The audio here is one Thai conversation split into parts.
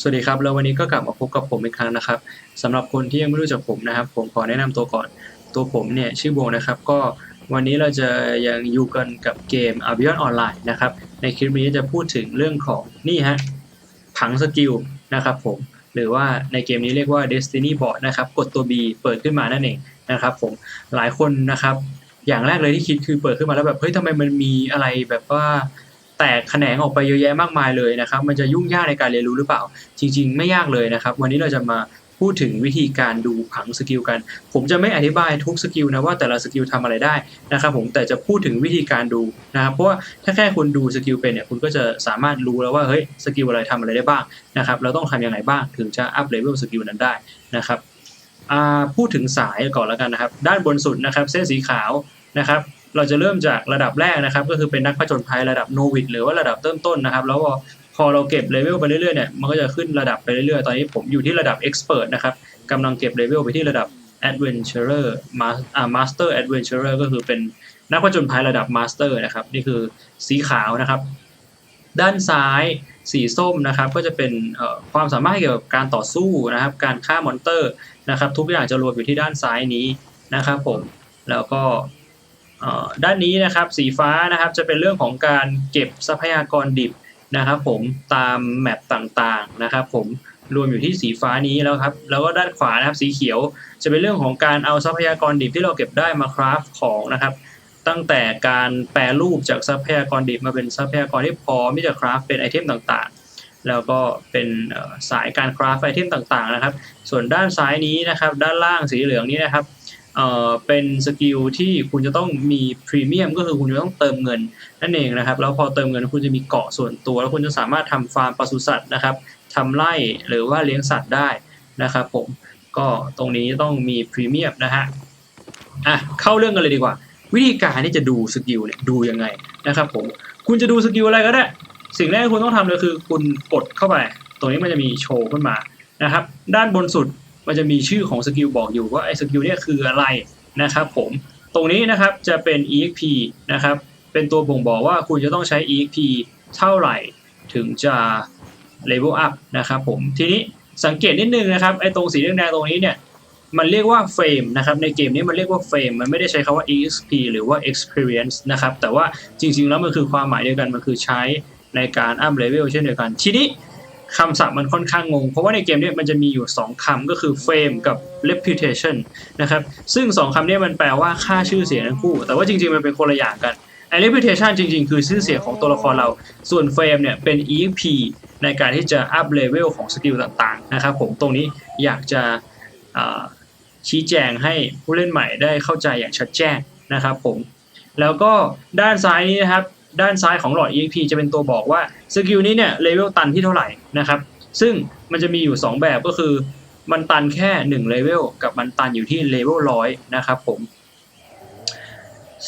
สวัสดีครับ แล้ววันนี้ก็กลับมาพบกับผมอีกครั้งนะครับสำหรับคนที่ยังไม่รู้จักผมนะครับ ผมขอแนะนำตัวก่อนตัวผมเนี่ยชื่อโบนะครับ ก็วันนี้เราจะยังอยู่กันกับเกม a b i o n Online นะครับ ในคลิปนี้จะพูดถึงเรื่องของนี่ฮะผังสกิลนะครับผมหรือว่าในเกมนี้เรียกว่า Destiny Bot นะครับ กดตัว B เปิดขึ้นมานั่นเองนะครับ ผมหลายคนนะครับ อย่างแรกเลยที่คิดคือเปิดขึ้นมาแล้วแบบเฮ้ยทำไมมันมีอะไรแบบว่า แตกแขนงออกไปเยอะแยะมากมายเลยนะครับ มันจะยุ่งยากในการเรียนรู้หรือเปล่า จริง ๆ ไม่ยากเลยนะครับ วันนี้เราจะมาพูดถึงวิธีการดูผังสกิลกัน ผมจะไม่อธิบายทุกสกิลนะว่าแต่ละสกิลทำอะไรได้นะครับผมแต่จะพูดถึงวิธีการดูนะครับเพราะว่าถ้าแค่คุณดูสกิลเป็นเนี่ยคุณก็จะสามารถรู้แล้วว่าเฮ้ยสกิลอะไรทำอะไรได้บ้างนะครับเราต้องทำยังไงบ้างถึงจะอัพเลเวลสกิลนั้นได้นะครับพูดถึงสายก่อนแล้วกันนะครับ ด้านบนสุดนะครับ เส้นสีขาวนะครับ เราจะเริ่มจากระดับแรกนะครับ ก็คือเป็นนักผจญภัยระดับโนวิดหรือว่าระดับเริ่มต้นนะครับ แล้วพอเราเก็บเลเวลไปเรื่อยๆเนี่ยมันก็จะขึ้นระดับไปเรื่อยๆ ตอนนี้ผมอยู่ที่ระดับ Expert นะครับกำลังเก็บเลเวลไปที่ระดับ Adventurer มาอ่า Master Adventurer ก็คือเป็นนักผจญภัยระดับ Master นะครับ นี่คือสีขาวนะครับ ด้านซ้ายสีส้มนะครับก็จะเป็นความสามารถเกี่ยวกับการต่อสู้นะครับ การฆ่ามอนเตอร์นะครับ ทุกอย่างจะรวมอยู่ที่ด้านซ้ายนี้นะครับผมแล้วก็ ด้านนี้นะครับสีฟ้านะครับจะเป็นเรื่องของการเก็บทรัพยากรดิบนะครับผมตามแมปต่างๆนะครับผมรวมอยู่ที่สีฟ้านี้แล้วครับแล้วก็ด้านขวานะครับสีเขียว จะเป็นเรื่องของการเอาทรัพยากรดิบที่เราเก็บได้มาคราฟของนะครับ ตั้งแต่การแปรรูปจากทรัพยากรดิบมาเป็นทรัพยากรที่พร้อมที่จะคราฟเป็นไอเทมต่างๆ แล้วก็เป็นสายการคราฟไอเทมต่างๆนะครับ ส่วนด้านซ้ายนี้นะครับ ด้านล่างสีเหลืองนี้นะครับ เอ่อเป็นสกิลที่คุณจะต้องมีพรีเมียมก็คือคุณจะต้องเติมเงินนั่นเองนะครับ แล้วพอเติมเงินคุณจะมีเกาะส่วนตัว แล้วคุณจะสามารถทำฟาร์มปศุสัตว์นะครับทำไร่หรือว่าเลี้ยงสัตว์ได้นะครับ ผมก็ตรงนี้ต้องมีพรีเมียมนะฮะอะเข้าเรื่องกันเลยดีกว่า วิธีการที่จะดูสกิลเนี่ยดูยังไงนะครับ ผมคุณจะดูสกิลอะไรก็ได้ สิ่งแรกที่คุณต้องทำเลยคือ คุณกดเข้าไป ตรงนี้มันจะมีโชว์ขึ้นมานะครับ ด้านบนสุด มันจะมีชื่อของสกิลบอกอยู่ว่าไอ้สกิลเนี่ยคืออะไรนะครับผมตรงนี้นะครับจะเป็น exp นะครับเป็นตัวบ่งบอกว่าคุณจะต้องใช้ exp เท่าไหร่ถึงจะ level up นะครับผมทีนี้สังเกตนิดนึงนะครับไอ้ตรงสีแดงๆตรงนี้เนี่ยมันเรียกว่าเฟรมนะครับในเกมนี้มันเรียกว่าเฟรมมันไม่ได้ใช้คำว่า exp หรือว่า experience นะครับแต่ว่าจริงๆแล้วมันคือความหมายเดียวกันมันคือใช้ในการ up level เช่นเดียวกัน ทีนี้ คำศัพท์มันค่อนข้างงง เพราะว่าในเกมนี้มันจะมีอยู่ 2คำก็คือ fame กับ reputation นะครับ ซึ่ง 2คำนี้มันแปลว่าค่าชื่อเสียงทั้งคู่ แต่ว่าจริงๆ มันเป็นคนละอย่างกันไอ้ reputation จริงๆ คือชื่อเสียงของตัวละครเรา ส่วน fame เนี่ยเป็น EP ในการที่จะ up level ของสกิลต่างๆ นะครับผมตรงนี้อยากจะชี้แจงให้ผู้เล่นใหม่ได้เข้าใจอย่างชัดแจ้งนะครับผม แล้วก็ด้านซ้ายนี้นะครับ ด้านซ้ายของหลอด EXP จะเป็นตัวบอกว่าสกิลนี้เนี่ยเลเวลตันที่เท่าไหร่นะครับซึ่งมันจะมีอยู่ 2 แบบก็คือ มันตันแค่1เลเวลกับมันตันอยู่ที่เลเวลร้อยนะครับผม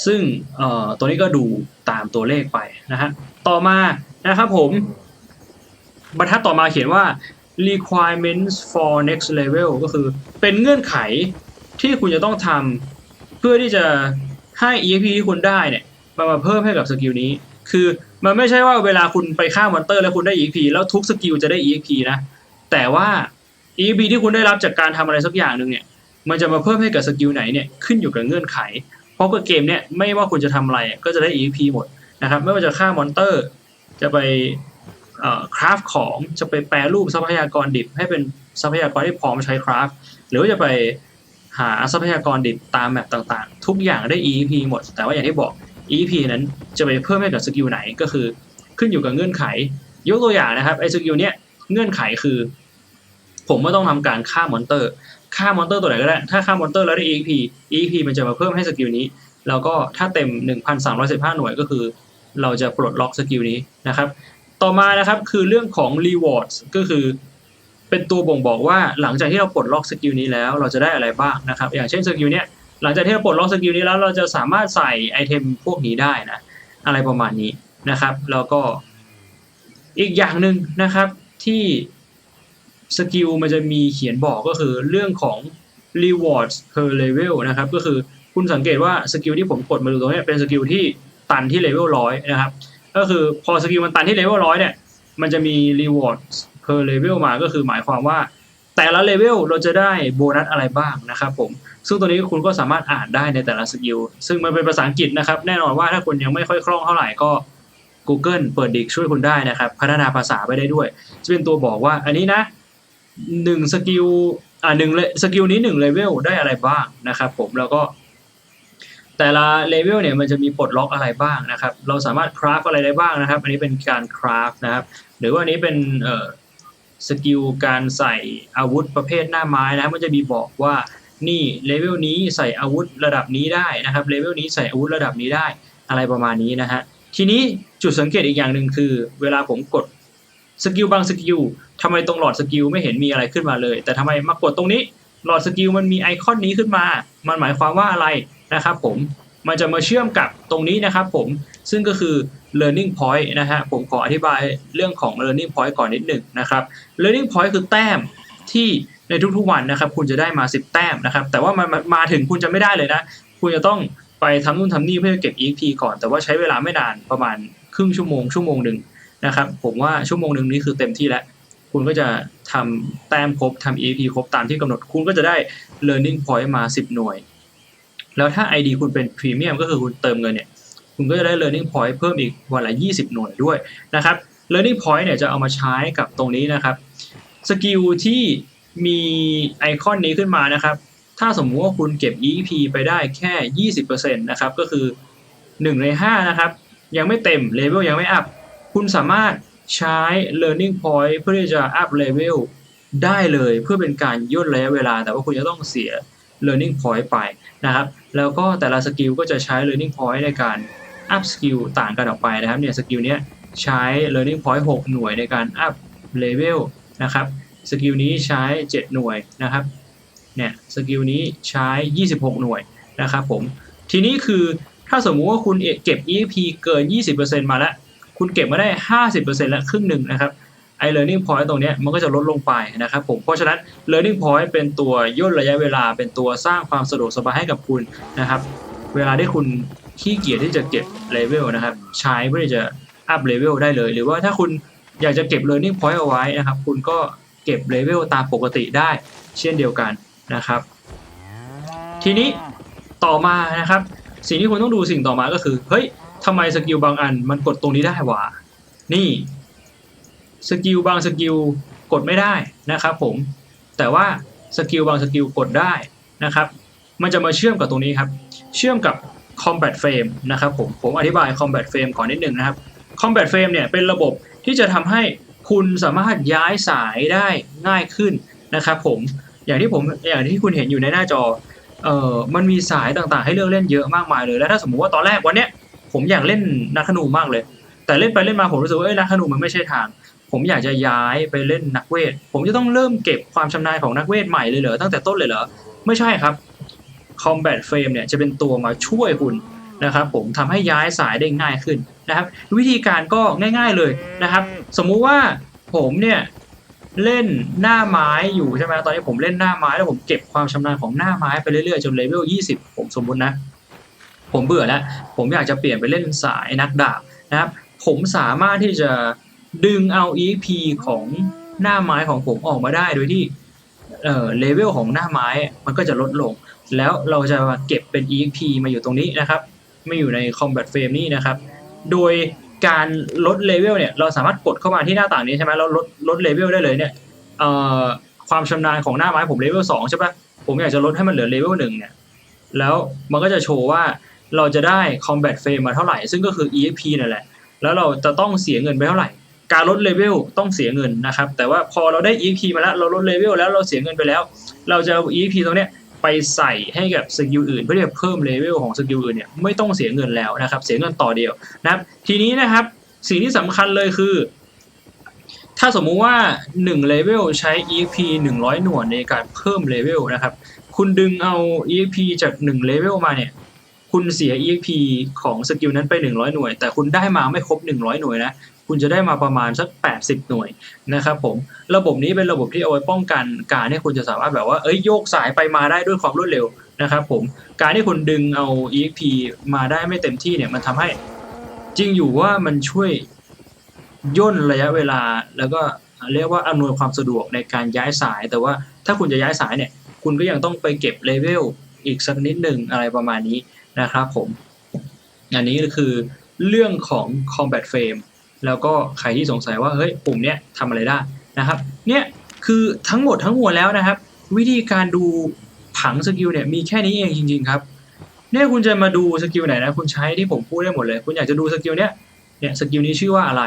ซึ่งตัวนี้ก็ดูตามตัวเลขไปนะฮะต่อมานะครับผมบรรทัดต่อมาเขียนว่า requirements for next level ก็คือเป็นเงื่อนไขที่คุณจะต้องทำเพื่อที่จะให้ EXP ที่คุณได้เนี่ย มามาเพิ่มให้กับสกิลนี้ คือมันไม่ใช่ว่าเวลาคุณไปฆ่ามอนเตอร์แล้วคุณได้ EXP แล้วทุกสกิลจะได้ EXP นะ แต่ว่า EXP ที่คุณได้รับจากการทำอะไรสักอย่างหนึ่งเนี่ย มันจะมาเพิ่มให้กับสกิลไหนเนี่ยขึ้นอยู่กับเงื่อนไข เพราะกับเกมเนี่ยไม่ว่าคุณจะทำอะไรก็จะได้ EXP หมดนะครับ ไม่ว่าจะฆ่ามอนเตอร์ จะไปคราฟของจะไปแปรรูปทรัพยากรดิบให้เป็นทรัพยากรที่พร้อมใช้คราฟหรือว่าจะไปหาทรัพยากรดิบตามแมปต่างๆ ทุกอย่างได้ EXP หมด แต่ว่าอย่างที่บอก EP นั้นจะไปเพิ่มให้กับสกิลไหนก็คือขึ้นอยู่กับเงื่อนไข ยกตัวอย่างนะครับไอ้สกิลเนี้ยเงื่อนไขคือ ผมไม่ต้องทำการฆ่ามอนเตอร์ฆ่ามอนเตอร์ตัวไหนก็ได้ ถ้าฆ่ามอนเตอร์แล้วได้ EP EP มันจะมาเพิ่มให้สกิลนี้ แล้วก็ถ้าเต็ม 1,315 หน่วยก็คือ เราจะปลดล็อกสกิลนี้นะครับ ต่อมานะครับคือเรื่องของ rewards ก็คือ เป็นตัวบ่งบอกว่าหลังจากที่เราปลดล็อกสกิลนี้แล้ว เราจะได้อะไรบ้างนะครับ อย่างเช่นสกิลเนี้ย หลังจากที่เราปลดล็อกสกิลนี้แล้วเราจะสามารถใส่ไอเทมพวกนี้ได้นะ อะไรประมาณนี้นะครับ แล้วก็อีกอย่างหนึ่งนะครับที่สกิลมันจะมีเขียนบอกก็คือเรื่องของ rewards per level นะครับ ก็คือคุณสังเกตว่าสกิลที่ผมกดมาดูตรงนี้เป็นสกิลที่ตันที่เลเวลร้อยนะครับ ก็คือพอสกิลมันตันที่เลเวลร้อยเนี่ยมันจะมี rewards per level มาก็คือหมายความว่า แต่ละเลเวลเราจะได้โบนัสอะไรบ้างนะครับผม ซึ่งตัวนี้คุณก็สามารถอ่านได้ในแต่ละสกิล ซึ่งมันเป็นภาษาอังกฤษนะครับ แน่นอนว่าถ้าคุณยังไม่ค่อยคล่องเท่าไหร่ก็ Google เปิดดิกช่วยคุณได้นะครับ พัฒนาภาษาไปได้ด้วย จะเป็นตัวบอกว่าอันนี้นะหนึ่งสกิลอ่าหนึ่งสกิลนี้หนึ่งเลเวลได้อะไรบ้างนะครับผมแล้วก็แต่ละเลเวลเนี่ยมันจะมีปลดล็อกอะไรบ้างนะครับ เราสามารถคราฟอะไรได้บ้างนะครับ อันนี้เป็นการคราฟนะครับ หรือว่านนี้เป็นเอ่อ สกิลการใส่อาวุธประเภทหน้าไม้นะครับมันจะมีบอกว่านี่เลเวลนี้ใส่อาวุธระดับนี้ได้นะครับเลเวลนี้ใส่อาวุธระดับนี้ได้อะไรประมาณนี้นะฮะทีนี้จุดสังเกตอีกอย่างหนึ่งคือ เวลาผมกดสกิลบางสกิลทำไมตรงหลอดสกิลไม่เห็นมีอะไรขึ้นมาเลย แต่ทำไมมากดตรงนี้หลอดสกิลมันมีไอคอนนี้ขึ้นมา มันหมายความว่าอะไรนะครับผมมันจะมาเชื่อมกับตรงนี้นะครับผมซึ่งก็คือ learning point นะฮะผมขออธิบายเรื่องของ learning point ก่อนนิดหนึ่งนะครับ learning point คือแต้มที่ในทุกๆวันนะครับ คุณจะได้มา 10 แต้มนะครับ แต่ว่ามันมามาถึงคุณจะไม่ได้เลยนะ คุณจะต้องไปทำนู่นทำนี่เพื่อเก็บ EXP ก่อน แต่ว่าใช้เวลาไม่นานประมาณครึ่งชั่วโมงชั่วโมงหนึ่งนะครับ ผมว่าชั่วโมงหนึ่งนี้คือเต็มที่แล้ว คุณก็จะทำแต้มครบทำ EXP ครบตามที่กำหนด คุณก็จะได้ learning point มา 10 หน่วย แล้วถ้า ID คุณเป็นพรีเมียมก็คือคุณเติมเงินเนี่ย คุณก็จะได้ learning point เพิ่มอีกวันละ 20 หน่วยด้วยนะครับ learning point เนี่ยจะเอามาใช้กับตรงนี้นะครับสกิลที่มีไอคอนนี้ขึ้นมานะครับ ถ้าสมมุติว่าคุณเก็บ EP ไปได้แค่ 20%นะครับ ก็คือ 1 ใน 5 นะครับ ยังไม่เต็มเลเวลยังไม่อัพ คุณสามารถใช้ learning point เพื่อที่จะอัพเลเวลได้เลยเพื่อเป็นการย่นระยะเวลา แต่ว่าคุณจะต้องเสีย learning point ไปนะครับ แล้วก็แต่ละสกิลก็จะใช้ learning point ในการ up skill ต่างกันออกไปนะครับเนี่ยสกิลเนี้ยใช้ learning point 6 หน่วยในการ up level นะครับสกิลนี้ใช้ 7 หน่วยนะครับเนี่ยสกิลนี้ใช้ 26 หน่วยนะครับผมทีนี้คือถ้าสมมุติว่าคุณเก็บ EP เกิน 20%มาแล้ว คุณเก็บมาได้ 50%แล้วครึ่งหนึ่งนะครับไอ้ learning point ตรงนี้มันก็จะลดลงไปนะครับผม เพราะฉะนั้น learning point เป็นตัวย่นระยะเวลา เป็นตัวสร้างความสะดวกสบายให้กับคุณนะครับ เวลาที่คุณ ขี้เกียจที่จะเก็บเลเวลนะครับ ใช้เพื่อที่จะอัพเลเวลได้เลย หรือว่าถ้าคุณอยากจะเก็บ learning point เอาไว้นะครับ คุณก็เก็บเลเวลตามปกติได้ เช่นเดียวกันนะครับ ทีนี้ต่อมานะครับ สิ่งที่คุณต้องดูสิ่งต่อมาก็คือ เฮ้ยทำไมสกิลบางอันมันกดตรงนี้ได้วะนี่สกิลบางสกิลกดไม่ได้นะครับผมแต่ว่าสกิลบางสกิลกดได้นะครับ มันจะมาเชื่อมกับตรงนี้ครับ เชื่อมกับ combat frame นะครับผมผมอธิบาย combat frame ก่อนนิดนึงนะครับ combat frame เนี่ยเป็นระบบที่จะทำให้คุณสามารถย้ายสายได้ง่ายขึ้นนะครับผมอย่างที่ผมอย่างที่คุณเห็นอยู่ในหน้าจอเอ่อมันมีสายต่างๆ ให้เลือกเล่นเยอะมากมายเลย แล้วถ้าสมมุติว่าตอนแรกวันเนี้ยผมอยากเล่นนักธนูมากเลย แต่เล่นไปเล่นมาผมรู้สึกว่าเอ้ยนักธนูมันไม่ใช่ทาง ผมอยากจะย้ายไปเล่นนักเวท ผมจะต้องเริ่มเก็บความชำนาญของนักเวทใหม่เลยเหรอตั้งแต่ต้นเลยเหรอไม่ใช่ครับ Combat Frame เนี่ยจะเป็นตัวมาช่วยคุณนะครับผมทำให้ย้ายสายได้ง่ายขึ้นนะครับ วิธีการก็ง่าย ๆเลยนะครับ สมมุติว่าผมเนี่ยเล่นหน้าไม้อยู่ใช่ไหมตอนนี้ผมเล่นหน้าไม้แล้วผมเก็บความชำนาญของหน้าไม้ไปเรื่อยๆจนเลเวล20 ผมสมมุตินะ ผมเบื่อแล้ว ผมอยากจะเปลี่ยนไปเล่นสายนักดาบนะครับ ผมสามารถที่จะดึงเอา EP ของหน้าไม้ของผมออกมาได้โดยที่ เอ่อเลเวลของหน้าไม้มันก็จะลดลง แล้วเราจะเก็บเป็น EXP มาอยู่ตรงนี้นะครับไม่อยู่ใน Combat Frame นี่นะครับ โดยการลดเลเวลเนี่ยเราสามารถกดเข้ามาที่หน้าต่างนี้ใช่ไหมแล้วลดลดเลเวลได้เลยเนี่ยเอ่อความชำนาญของหน้าไม้ผมเลเวลสองใช่ปะผมอยากจะลดให้มันเหลือเลเวลหนึ่งเนี่ยแล้วมันก็จะโชว์ว่าเราจะได้ Combat Frame มาเท่าไหร่ ซึ่งก็คือ EXP นั่นแหละ แล้วเราจะต้องเสียเงินไปเท่าไหร่ การลดเลเวลต้องเสียเงินนะครับ แต่ว่าพอเราได้ EP มาแล้ว เราลดเลเวลแล้วเราเสียเงินไปแล้ว เราจะเอา EP ตรงเนี้ยไปใส่ให้กับสกิลอื่นเพื่อที่จะเพิ่มเลเวลของสกิลอื่นเนี่ยไม่ต้องเสียเงินแล้วนะครับ เสียเงินต่อเดียวนะครับ ทีนี้นะครับสิ่งที่สำคัญเลยคือ ถ้าสมมุติว่า1เลเวลใช้ EP 100 หน่วยในการเพิ่มเลเวลนะครับ คุณดึงเอา EP จาก1เลเวลมาเนี่ยคุณเสีย EXP ของสกิลนั้นไป 100 หน่วย แต่คุณได้มาไม่ครบ 100 หน่วยนะ คุณจะได้มาประมาณสัก 80 หน่วยนะครับผมระบบนี้เป็นระบบที่เอาไว้ป้องกัน การที่คุณจะสามารถแบบว่าเอ้ยโยกสายไปมาได้ด้วยความรวดเร็วนะครับผมการที่คุณดึงเอา EXP มาได้ไม่เต็มที่เนี่ยมันทำให้จริงอยู่ว่ามันช่วยย่นระยะเวลาแล้วก็เรียกว่าอำนวยความสะดวกในการย้ายสาย แต่ว่าถ้าคุณจะย้ายสายเนี่ย คุณก็ยังต้องไปเก็บเลเวลอีกสักนิดหนึ่งอะไรประมาณนี้นะครับผม อันนี้ก็คือเรื่องของ combat frame แล้วก็ใครที่สงสัยว่าเฮ้ยปุ่มเนี้ยทำอะไรได้นะครับ เนี่ยคือทั้งหมดทั้งมวลแล้วนะครับ วิธีการดูผังสกิลเนี่ยมีแค่นี้เองจริง ๆ ครับเนี่ยคุณจะมาดูสกิลไหนนะคุณใช้ที่ผมพูดได้หมดเลย คุณอยากจะดูสกิลเนี้ยเนี่ยสกิลนี้ชื่อว่าอะไร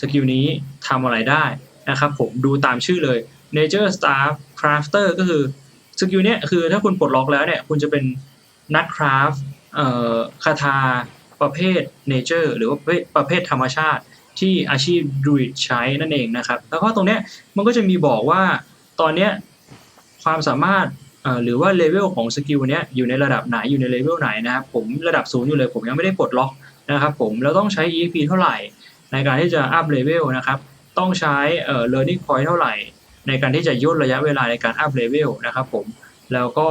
สกิลนี้ทำอะไรได้นะครับ ผมดูตามชื่อเลย Nature Staff Crafter ก็คือสกิลเนี้ยคือถ้าคุณปลดล็อกแล้วเนี่ยคุณจะเป็นนักคราฟเอ่อคาถาประเภท Nature หรือว่าประเภทธรรมชาติ ที่อาชีพดูดใช้นั่นเองนะครับ แล้วก็ตรงเนี้ยมันก็จะมีบอกว่าตอนเนี้ยความสามารถหรือว่าเลเวลของสกิลเนี้ยอยู่ในระดับไหนอยู่ในเลเวลไหนนะครับผมระดับศูนย์อยู่เลยผมยังไม่ได้ปลดล็อกนะครับผมแล้วต้องใช้ EXP เท่าไหร่ ในการที่จะอัพเลเวลนะครับต้องใช้เอ่อ learning point เท่าไหร่ ในการที่จะย่นระยะเวลาในการอัพเลเวลนะครับผมแล้วก็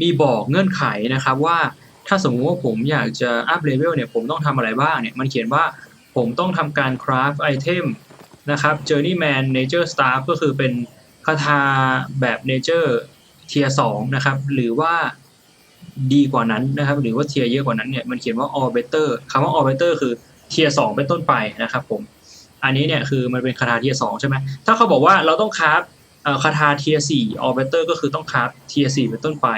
มีบอกเงื่อนไขนะครับว่าถ้าสมมุติว่าผมอยากจะอัพเลเวลเนี่ยผมต้องทำอะไรบ้างเนี่ยมันเขียนว่า ผมต้องทำการ craft item นะครับ journeyman nature staff ก็คือเป็นคาถาแบบ nature เทีย2นะครับ หรือว่าดีกว่านั้นนะครับ หรือว่าเทียเยอะกว่านั้นเนี่ยมันเขียนว่า all better คำว่า all better คือเทีย2เป็นต้นไปนะครับผม อันนี้เนี่ยคือมันเป็นคาถาเทียสองใช่ไหมถ้าเขาบอกว่าเราต้องคราฟคาถาเทียสี่ออเบเตอร์ก็คือต้องคราฟเทียสี่เป็นต้นไป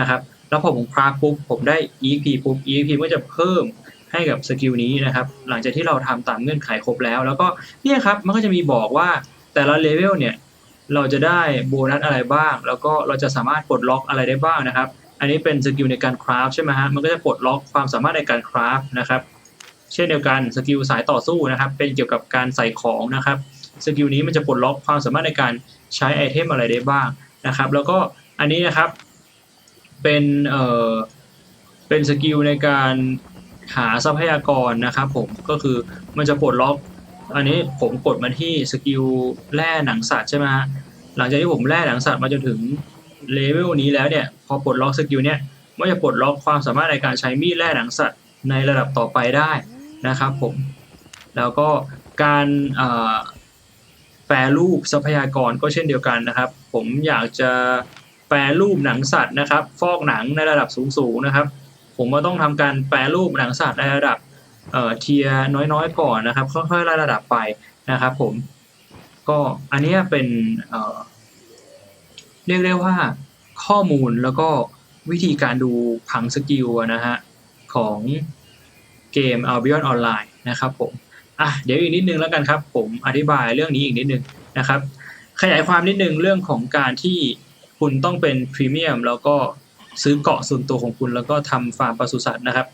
นะครับ แล้วพอผมคราฟปุ๊บผมได้ E.P ปุ๊บ E.P ก็จะเพิ่ม ให้กับสกิลนี้นะครับ หลังจากที่เราทำตามเงื่อนไขครบแล้ว แล้วก็เนี่ยครับมันก็จะมีบอกว่าแต่ละเลเวลเนี่ยเราจะได้โบนัสอะไรบ้าง แล้วก็เราจะสามารถปลดล็อกอะไรได้บ้างนะครับ อันนี้เป็นสกิลในการคราฟใช่ไหมฮะมันก็จะปลดล็อกความสามารถในการคราฟนะครับ เช่นเดียวกันสกิลสายต่อสู้นะครับ เป็นเกี่ยวกับการใส่ของนะครับสกิลนี้มันจะปลดล็อกความสามารถในการใช้ไอเทมอะไรได้บ้างนะครับ แล้วก็อันนี้นะครับเป็นเอ่อเป็นสกิลในการ หาทรัพยากรนะครับผมก็คือมันจะปลดล็อก อันนี้ผมกดมาที่สกิลแร่หนังสัตว์ใช่ไหมฮะหลังจากที่ผมแร่หนังสัตว์มาจนถึงเลเวลนี้แล้วเนี่ยพอปลดล็อกสกิลเนี่ยมันจะปลดล็อกความสามารถในการใช้มีดแร่หนังสัตว์ในระดับต่อไปได้นะครับผมแล้วก็การแปรรูปทรัพยากรก็เช่นเดียวกันนะครับ ผมอยากจะแปรรูปหนังสัตว์นะครับ ฟอกหนังในระดับสูงๆนะครับ ผมก็ต้องทำการแปรรูปหนังสัตว์ในระดับเทียน้อยๆก่อนนะครับ ค่อยๆไล่ระดับไปนะครับ ผม ก็อันนี้เป็นเเรียกได้ว่าข้อมูลแล้วก็วิธีการดูผังสกิลนะฮะของเกม Albion Online นะครับผมอะเดี๋ยวอีกนิดนึงแล้วกันครับ ผมอธิบายเรื่องนี้อีกนิดนึงนะครับ ขยายความนิดนึงเรื่องของการที่คุณต้องเป็นพรีเมียมแล้วก็ ซื้อเกาะส่วนตัวของคุณแล้วก็ทำฟาร์มปศุสัตว์นะครับ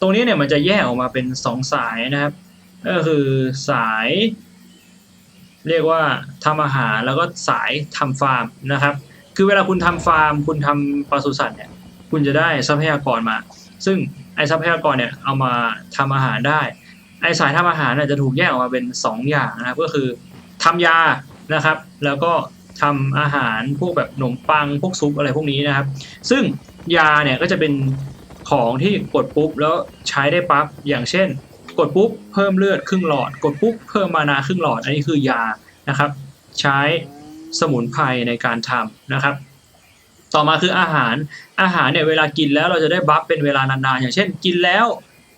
ตรงนี้เนี่ยมันจะแยกออกมาเป็น 2 สายนะครับ ก็คือสาย เรียกว่าทำอาหารแล้วก็สายทำฟาร์มนะครับ คือเวลาคุณทำฟาร์ม คุณทำปศุสัตว์เนี่ยคุณจะได้ทรัพยากรมา ซึ่งไอทรัพยากรเนี่ยเอามาทำอาหารได้ ไอสายทำอาหารเนี่ยจะถูกแยกออกมาเป็น 2 อย่างนะครับ ก็คือทำยานะครับ แล้วก็ ทำอาหารพวกแบบขนมปังพวกซุปอะไรพวกนี้นะครับ ซึ่งยาเนี่ยก็จะเป็นของที่กดปุ๊บแล้วใช้ได้ปั๊บอย่างเช่น กดปุ๊บเพิ่มเลือดครึ่งหลอด กดปุ๊บเพิ่มมานาครึ่งหลอด อันนี้คือยานะครับ ใช้สมุนไพรในการทำนะครับ ต่อมาคืออาหารอาหารเนี่ยเวลากินแล้วเราจะได้บัฟเป็นเวลานานๆอย่างเช่น กินแล้ว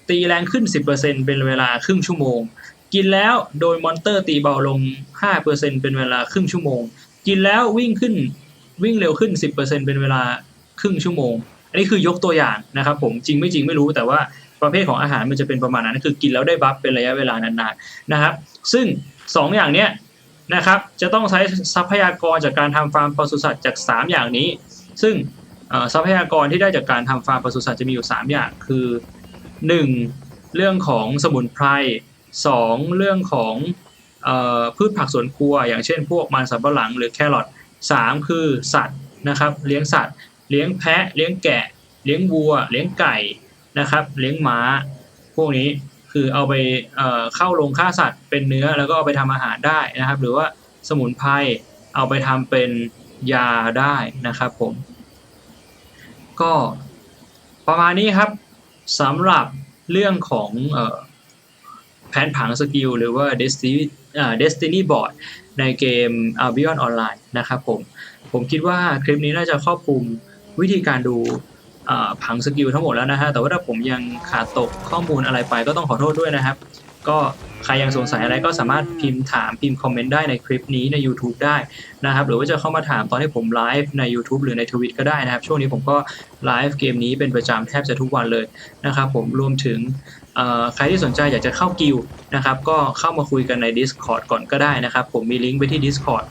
ตีแรงขึ้น 10%เป็นเวลาครึ่งชั่วโมง กินแล้วโดยมอนเตอร์ตีเบาลง 5%เป็นเวลาครึ่งชั่วโมง กินแล้ววิ่งขึ้นวิ่งเร็วขึ้น 10%เป็นเวลาครึ่งชั่วโมง อันนี้คือยกตัวอย่างนะครับผมจริงไม่จริงไม่รู้แต่ว่าประเภทของอาหารมันจะเป็นประมาณนั้นคือกินแล้วได้บัฟเป็นระยะเวลานานๆนะครับ ซึ่ง 2 อย่างเนี้ยนะครับจะต้องใช้ทรัพยากรจากการทำฟาร์มปศุสัตว์จาก 3 อย่างนี้ ซึ่งทรัพยากรที่ได้จากการทำฟาร์มปศุสัตว์จะมีอยู่ 3 อย่างคือ 1. เรื่องของสมุนไพร 2. เรื่องของ พืชผักสวนครัว อย่างเช่น พวกมันสำปะหลังหรือแครอท 3. คือสัตว์นะครับ เลี้ยงสัตว์ เลี้ยงแพะ เลี้ยงแกะ เลี้ยงวัว เลี้ยงไก่นะครับ เลี้ยงม้า พวกนี้คือเอาไปเเข้าโรงฆ่าสัตว์เป็นเนื้อแล้วก็เอาไปทำอาหารได้นะครับ หรือว่าสมุนไพรเอาไปทำเป็นยาได้นะครับผม ก็ประมาณนี้ครับสำหรับเรื่องของเอ่อ แพแผนผังสกิลหรือว่า Destiny อ่า Destiny Board ในเกม Albion Online นะครับผม ผมคิดว่าคลิปนี้น่าจะครอบคลุมวิธีการดูผังสกิลทั้งหมดแล้วนะฮะ แต่ว่าถ้าผมยังขาดตกข้อมูลอะไรไปก็ต้องขอโทษด้วยนะครับ ก็ใครยังสงสัยอะไรก็สามารถพิมพ์ถามพิมพ์คอมเมนต์ได้ในคลิปนี้ใน YouTube ได้นะครับหรือว่าจะเข้ามาถามตอนที่ผมไลฟ์ใน YouTube หรือในทวิตก็ได้นะครับ ช่วงนี้ผมก็ไลฟ์เกมนี้เป็นประจำแทบจะทุกวันเลยนะครับผมรวมถึงใครที่สนใจอยากจะเข้ากิลด์นะครับก็เข้ามาคุยกันใน Discord ก่อนก็ได้นะครับ ผมมีลิงก์ไปที่ Discord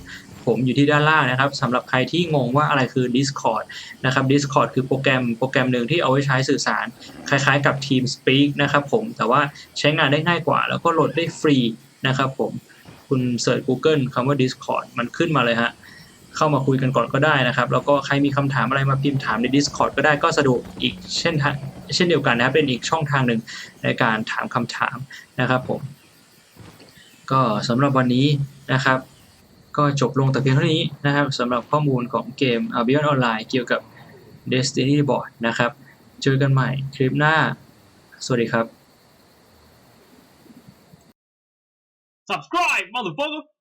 ผมอยู่ที่ด้านล่างนะครับสำหรับใครที่งงว่าอะไรคือ Discord นะครับ Discord คือโปรแกรมโปรแกรมหนึ่งที่เอาไว้ใช้สื่อสาร คล้ายๆกับ TeamSpeak นะครับผมแต่ว่าใช้งานได้ง่ายกว่า แล้วก็โหลดได้ฟรีนะครับผมคุณเสิร์ช Google คำว่า Discord มันขึ้นมาเลยฮะเข้ามาคุยกันก่อนก็ได้นะครับ แล้วก็ใครมีคำถามอะไรมาพิมพ์ถามใน Discord ก็ได้ก็สะดวกอีกเช่นเช่นเดียวกันนะครับเป็นอีกช่องทางหนึ่งในการถามคำถามนะครับผมก็สำหรับวันนี้นะครับ ก็จบลงแต่เพียงเท่านี้นะครับสำหรับข้อมูลของเกม Albion Online เกี่ยวกับ Destiny Board นะครับ เจอกันใหม่คลิปหน้า สวัสดีครับ Subscribe, motherfucker!